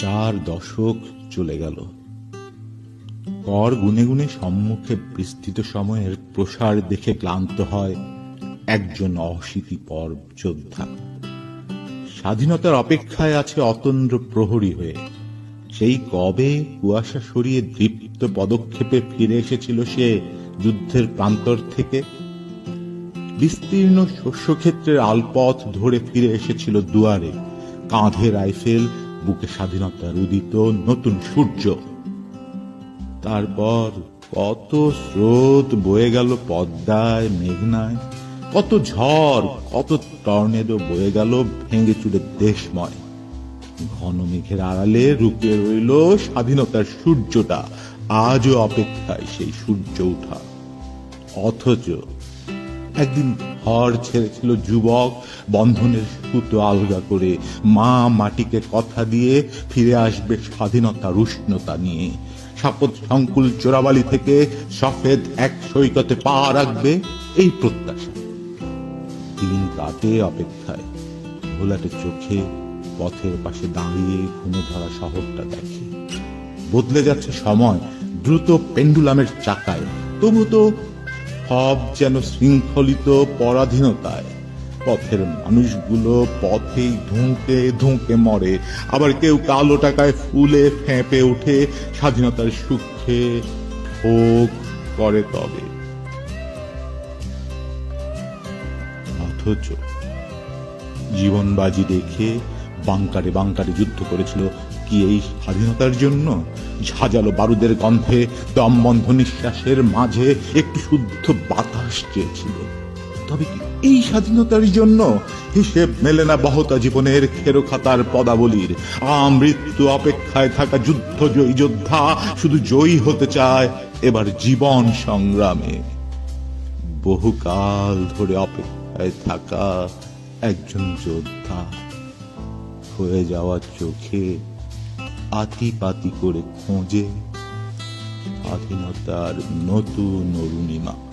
চার দশক চলে গেল। কর গুনে গুনে সম্মুখে বিস্তৃত সময়ের প্রসার দেখে ক্লান্ত হয় একজন অশীতিপর যোদ্ধা। স্বাধীনতার অপেক্ষায় আছে অতন্দ্র প্রহরী হয়ে। সেই কবে কুয়াশা সরিয়ে দীপ্ত পদক্ষেপে ফিরে এসেছিল সে যুদ্ধের প্রান্তর থেকে। বিস্তীর্ণ শস্যক্ষেত্রের আলপথ ধরে ফিরে এসেছিল দুয়ারে। কাঁধে রাইফেল বুকে স্বাধীনতার উদিত নতুন সূর্য। তারপর কত স্রোত বয়ে গেল পদ্মায়, মেঘনায়। কত ঝড়, কত টর্নেডো বয়ে গেল ভেঙে চুড়ে দেশময়। ঘন মেঘের আড়ালে রুকে রইল স্বাধীনতার সূর্যটা। আজও অপেক্ষায় সেই সূর্য ওঠা অথচ একদিন ঘর ছেড়েছিল যুবক, বন্ধনের সুতো আলগা করে। মা মাটিকে কথা দিয়ে ফিরে আসবে স্বাধীনতার উষ্ণতা নিয়ে। শপথ সংকুল চোরাবালি থেকে সফেদ এক সৈকতে পা রাখবে এই প্রত্যাশা। দিন কাটে অপেক্ষায় ঘোলাটে চোখে পথের পাশে দাঁড়িয়ে ঘুমে ধরা শহরটা দেখে। বদলে যাচ্ছে সময়, দ্রুত পেন্ডুলামের চাকায়। তবু তো সব যেন শৃঙ্খলিত পরাধীনতায়। পথের মানুষগুলো পথেই ধুঁকে ধুঁকে মরে। আবার কেউ কালো টাকায় ফুলে ফেঁপে ওঠে স্বাধীনতার সুখে ভোগ করে তবে। অথচ জীবন বাজি রেখে বাংকারে বাংকারে যুদ্ধ করেছিল। কি এই স্বাধীনতার জন্য? ঝাঁঝালো বারুদের গন্ধে দমবন্ধ নিঃশ্বাসের মাঝে একটু শুদ্ধ বাতাস চেয়েছিল। তবে কি এই স্বাধীনতার জন্য? হিসেব মেলে না বহতা জীবনের খেরো খাতার পদাবলীর। আমৃত্যু অপেক্ষায় থাকা যুদ্ধ জয়ী যোদ্ধা শুধু জয়ী হতে চায় এবার জীবন সংগ্রামে। বহুকাল ধরে অপেক্ষায় থাকা একজন যোদ্ধা। হয়ে যাওয়া চোখে আতি পাতি করে খোঁজে। স্বাধীনতার নতুন অরুণিমা।